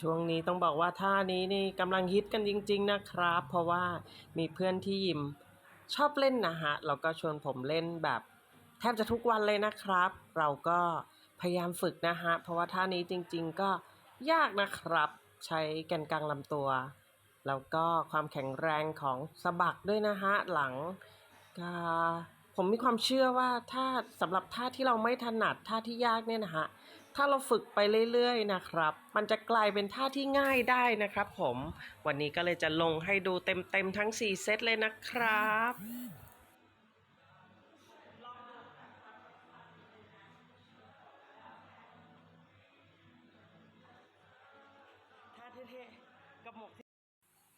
ช่วงนี้ต้องบอกว่าท่านี้นี่กำลังฮิตกันจริง ๆ นะครับ เพราะว่ามีเพื่อนที่ยิมชอบเล่นนะฮะแล้วก็ชวนผมเล่นแบบ แทบจะทุกวันเลยนะครับ เราก็พยายามฝึกนะฮะเพราะว่าท่านี้จริง ๆ ก็ยากนะครับ ใช้แกนกลางลำตัว แล้วก็ความแข็งแรงของสะบักด้วยนะฮะหลังก็ผมมีความเชื่อว่าถ้าสำหรับท่าที่เราไม่ถนัดท่าที่ยากเนี่ยนะฮะ ถ้าเราฝึกไปเรื่อยๆนะครับ มันจะกลายเป็นท่าที่ง่ายได้นะครับผม วันนี้ก็เลยจะลงให้ดูเต็มๆทั้ง 4 เซตเลยนะครับ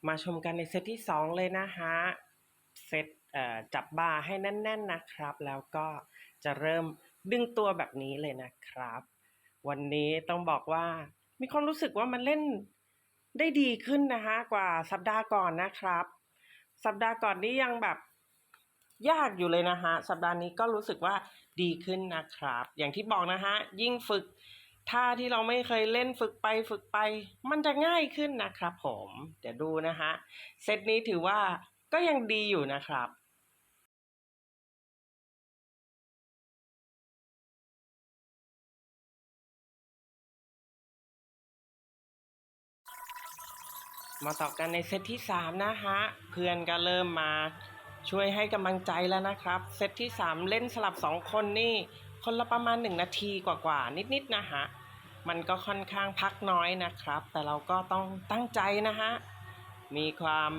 มาชมกันในเซตที่ 2 เลยนะฮะ เซตเจับบาร์ให้แน่น ๆนะครับ แล้วก็จะเริ่มดึงตัวแบบนี้เลยนะครับ วันนี้ต้องบอกว่า มีความรู้สึกว่ามันเล่นได้ดีขึ้นนะฮะกว่าสัปดาห์ก่อนนะครับ สัปดาห์ก่อนนี้ยังแบบยากอยู่เลยนะฮะสัปดาห์นี้ก็รู้สึกว่าดีขึ้นนะครับ อย่างที่บอกนะฮะยิ่งฝึกท่าที่เราไม่เคยเล่นฝึกไปฝึกไป มันจะง่ายขึ้นนะครับผม เดี๋ยวดูนะฮะเซตนี้ถือว่าก็ยังดีอยู่นะครับ มาต่อกันในเซตที่ 3 นะฮะ เพื่อนก็เริ่มมาช่วยให้กำลังใจแล้วนะครับ เซตที่ 3 เล่นสลับ 2 คนนี่ คนละประมาณ 1 นาทีกว่าๆ นิดๆ นะฮะ มันก็ค่อนข้างพักน้อยนะครับ แต่เราก็ต้องตั้งใจนะฮะ มีความ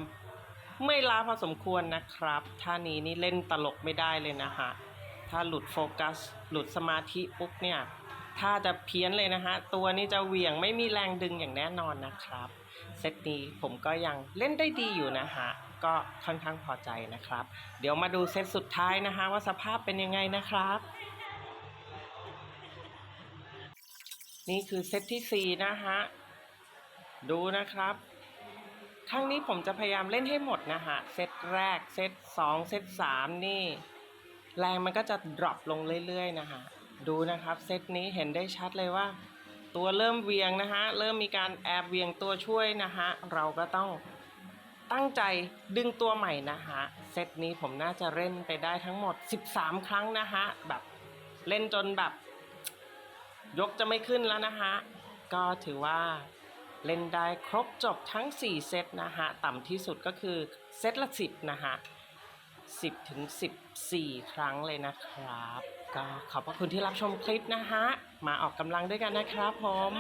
เมื่อยล้าพอสมควรนะครับ ท่านี้นี่เล่นตลกไม่ได้เลยนะฮะ ถ้าหลุดโฟกัส หลุดสมาธิปุ๊บเนี่ย ถ้าจะเพี้ยนเลยนะฮะ ตัวนี้จะเหวี่ยงไม่มีแรงดึงอย่างแน่นอนนะครับ เซตนี้ผมก็ยังเล่นได้ดีอยู่นะฮะ ก็ค่อนข้างพอใจนะครับ เดี๋ยวมาดูเซตสุดท้ายนะฮะว่าสภาพเป็นยังไงนะครับ นี่คือเซตที่ 4 นะฮะ ดูนะครับครั้งนี้ผมจะพยายามเล่นให้หมดนะฮะ เซตแรก เซต2เซต3นี่ แรงมันก็จะดรอปลงเรื่อยๆนะฮะ ดูนะครับเซตนี้เห็นได้ชัดเลยว่า ตัวเริ่มเวียงนะฮะเริ่มมีการแอบเวียงตัวช่วยนะฮะเราก็ต้องตั้งใจดึงตัวใหม่นะฮะเซตนี้ผมน่าจะเล่นไปได้ทั้งหมด 13 ครั้งนะฮะแบบเล่นจนแบบ ยกจะไม่ขึ้นแล้วนะฮะก็ถือว่าเล่นได้ครบจบทั้ง 4 เซตนะฮะต่ำที่สุดก็คือเซตละ 10 นะฮะ 10ถึง14 ครั้งเลยนะครับ ก็ขอบพระคุณที่รับชมคลิปนะฮะ มาออกกำลังด้วยกันนะครับผม